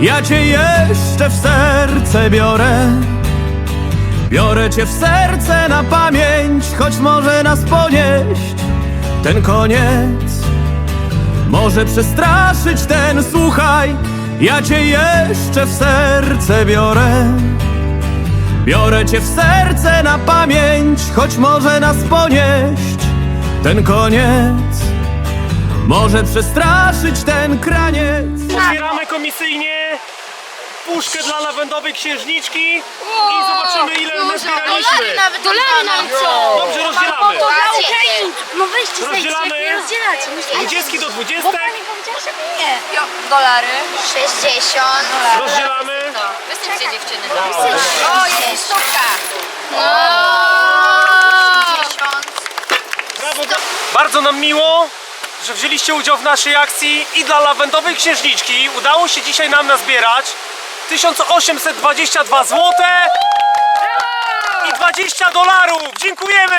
Ja cię jeszcze w serce biorę. Biorę cię w serce na pamięć Choć może nas ponieść ten koniec. Może przestraszyć ten, słuchaj Ja cię jeszcze w serce biorę. Biorę cię w serce na pamięć Choć może nas ponieść ten koniec Może przestraszyć ten kraniec Otwieramy komisyjnie puszkę dla lawendowej księżniczki i zobaczymy ile nazbieraliśmy. Dolary nawet są! Dobrze, rozdzielamy. To dla Ukraińców! No weźcie Rozdzielamy. zejdźcie, nie rozdzielacie. Myślę, Dwudziestki do Bo dwudziestek. pani powiedziała, że nie. Dolary. 60. Rozdzielamy. Wysypcie dziewczyny. O, jest stówka. O, 80. Brawo. Bardzo nam miło, że wzięliście udział w naszej akcji i dla lawendowej księżniczki udało się dzisiaj nam nazbierać 1822 zł i 20 dolarów. Dziękujemy!